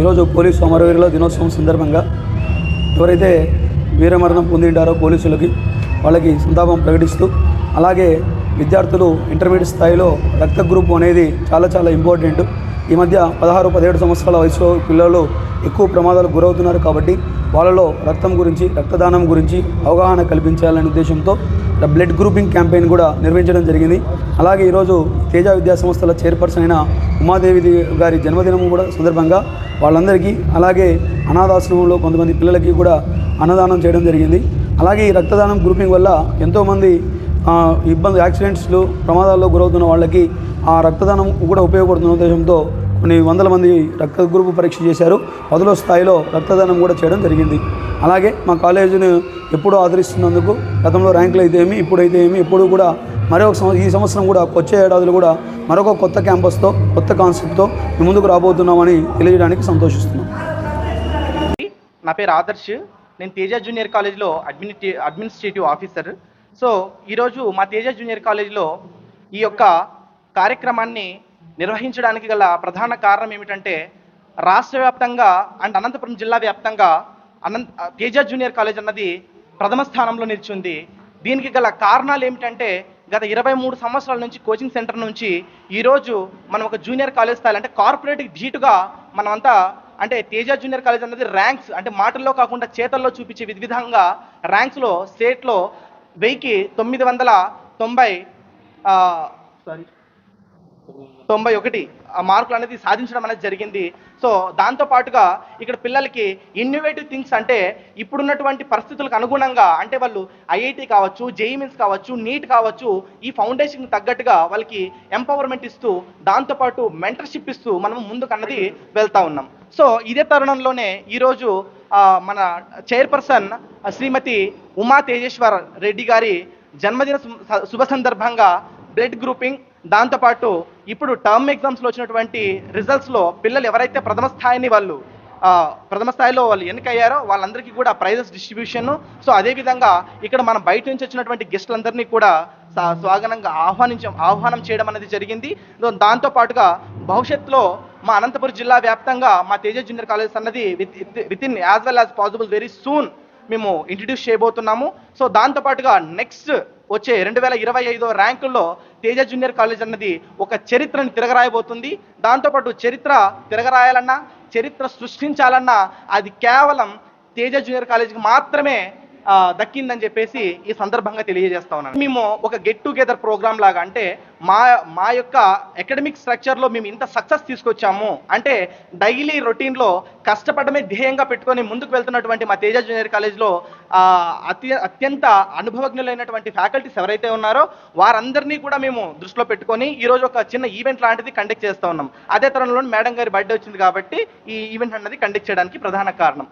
ఈరోజు పోలీసు అమరవీరుల దినోత్సవం సందర్భంగా ఎవరైతే వీరమరణం పొందిండారో పోలీసులకి వాళ్ళకి సంతాపం ప్రకటిస్తూ అలాగే విద్యార్థులు ఇంటర్మీడియట్ స్థాయిలో రక్త గ్రూప్ అనేది చాలా చాలా ఇంపార్టెంట్. ఈ మధ్య పదహారు పదిహేడు సంవత్సరాల వయసులో పిల్లలు ఎక్కువ ప్రమాదాలకు గురవుతున్నారు కాబట్టి వాళ్ళలో రక్తం గురించి రక్తదానం గురించి అవగాహన కల్పించాలనే ఉద్దేశంతో బ్లడ్ గ్రూపింగ్ క్యాంపెయిన్ కూడా నిర్వహించడం జరిగింది. అలాగే ఈరోజు తేజ విద్యా సంస్థల చైర్పర్సన్ అయిన ఉమాదేవి గారి జన్మదినం కూడా సందర్భంగా వాళ్ళందరికీ అలాగే అనాథాశ్రమంలో కొంతమంది పిల్లలకి కూడా అన్నదానం చేయడం జరిగింది. అలాగే ఈ రక్తదానం గ్రూపింగ్ వల్ల ఎంతోమంది ఇబ్బంది యాక్సిడెంట్స్లు ప్రమాదాల్లో గురవుతున్న వాళ్ళకి ఆ రక్తదానం కూడా ఉపయోగపడుతున్న ఉద్దేశంతో కొన్ని వందల మంది రక్త గ్రూపు పరీక్ష చేశారు. పదుల స్థాయిలో రక్తదానం కూడా చేయడం జరిగింది. అలాగే మా కాలేజీని ఎప్పుడూ ఆదరిస్తున్నందుకు గతంలో ర్యాంకులు అయితే ఏమి ఇప్పుడైతే ఏమి ఎప్పుడు కూడా మరొక సంవ- ఈ సంవత్సరం కూడా వచ్చే ఏడాదిలో కూడా మరొక కొత్త క్యాంపస్తో కొత్త కాన్సెప్ట్తో ముందుకు రాబోతున్నామని తెలియజేయడానికి సంతోషిస్తున్నాం. నా పేరు ఆదర్శ్. నేను తేజ జూనియర్ కాలేజ్లో అడ్మినిస్ట్రే అడ్మినిస్ట్రేటివ్ ఆఫీసర్. సో ఈరోజు మా తేజ జూనియర్ కాలేజ్లో ఈ యొక్క కార్యక్రమాన్ని నిర్వహించడానికి గల ప్రధాన కారణం ఏమిటంటే రాష్ట్ర వ్యాప్తంగా అండ్ అనంతపురం జిల్లా వ్యాప్తంగా అనంత తేజ జూనియర్ కాలేజ్ అన్నది ప్రథమ స్థానంలో నిలిచింది. దీనికి గల కారణాలు ఏమిటంటే గత ఇరవై మూడు సంవత్సరాల నుంచి కోచింగ్ సెంటర్ నుంచి ఈరోజు మనం ఒక జూనియర్ కాలేజ్ స్థాయి అంటే కార్పొరేట్కి ధీటుగా మనమంతా అంటే తేజ జూనియర్ కాలేజ్ అన్నది ర్యాంక్స్ అంటే మాటల్లో కాకుండా చేతల్లో చూపించే విధ- విధంగా ర్యాంక్స్లో స్టేట్లో వెయ్యికి తొమ్మిది వందల తొంభై సారీ తొంభై ఒకటి. ఆ మార్కులు అనేది సాధించడం అనేది జరిగింది. సో దాంతోపాటుగా ఇక్కడ పిల్లలకి ఇన్నోవేటివ్ థింగ్స్ అంటే ఇప్పుడున్నటువంటి పరిస్థితులకు అనుగుణంగా అంటే వాళ్ళు ఐఐటి కావచ్చు జేఈమిన్స్ కావచ్చు నీట్ కావచ్చు ఈ ఫౌండేషన్ తగ్గట్టుగా వాళ్ళకి ఎంపవర్మెంట్ ఇస్తూ దాంతోపాటు మెంటర్షిప్ ఇస్తూ మనం ముందుకు అన్నది వెళ్తా ఉన్నాం. సో ఇదే తరుణంలోనే ఈరోజు మన చైర్పర్సన్ శ్రీమతి ఉమా తేజేశ్వర్ రెడ్డి గారి జన్మదిన శుభ సందర్భంగా బ్లడ్ గ్రూపింగ్ దాంతోపాటు ఇప్పుడు టర్మ్ ఎగ్జామ్స్లో వచ్చినటువంటి రిజల్ట్స్లో పిల్లలు ఎవరైతే ప్రథమ స్థాయిని వాళ్ళు ప్రథమ స్థాయిలో వాళ్ళు ఎన్నికయ్యారో వాళ్ళందరికీ కూడా ప్రైజెస్ డిస్ట్రిబ్యూషన్. సో అదేవిధంగా ఇక్కడ మనం బయట నుంచి వచ్చినటువంటి గెస్టులందరినీ కూడా సా- స్వాగతంగా ఆహ్వానించ ఆహ్వానం చేయడం అనేది జరిగింది. దాంతోపాటుగా దాంతో పాటుగా భవిష్యత్తులో మా అనంతపురం జిల్లా వ్యాప్తంగా మా తేజ జూనియర్ కాలేజ్ అన్నది with with in as well as possible very soon మేము ఇంట్రడ్యూస్ చేయబోతున్నాము. సో దాంతో పాటుగా నెక్స్ట్ వచ్చే రెండు వేల ఇరవై ఐదో ర్యాంకుల్లో తేజ జూనియర్ కాలేజ్ అన్నది ఒక చరిత్రని తిరగరాయబోతుంది. దాంతోపాటు చరిత్ర తిరగరాయాలన్నా చరిత్ర సృష్టించాలన్నా అది కేవలం తేజ జూనియర్ కాలేజీకి మాత్రమే దక్కిందని చెప్పేసి ఈ సందర్భంగా తెలియజేస్తా ఉన్నాను. మేము ఒక గెట్ టుగెదర్ ప్రోగ్రామ్ లాగా అంటే మా మా యొక్క అకాడమిక్ స్ట్రక్చర్లో మేము ఇంత సక్సెస్ తీసుకొచ్చాము అంటే డైలీ రొటీన్లో కష్టపడమే ధ్యేయంగా పెట్టుకొని ముందుకు వెళ్తున్నటువంటి మా తేజ జూనియర్ కాలేజ్లో అతి అత్య అత్యంత అనుభవజ్ఞులైనటువంటి ఫ్యాకల్టీస్ ఎవరైతే ఉన్నారో వారందరినీ కూడా మేము దృష్టిలో పెట్టుకొని ఈరోజు ఒక చిన్న ఈవెంట్ లాంటిది కండక్ట్ చేస్తూ ఉన్నాం. అదే తరంలో మేడం గారి బర్త్డే వచ్చింది కాబట్టి ఈ ఈవెంట్ అన్నది కండక్ట్ చేయడానికి ప్రధాన కారణం.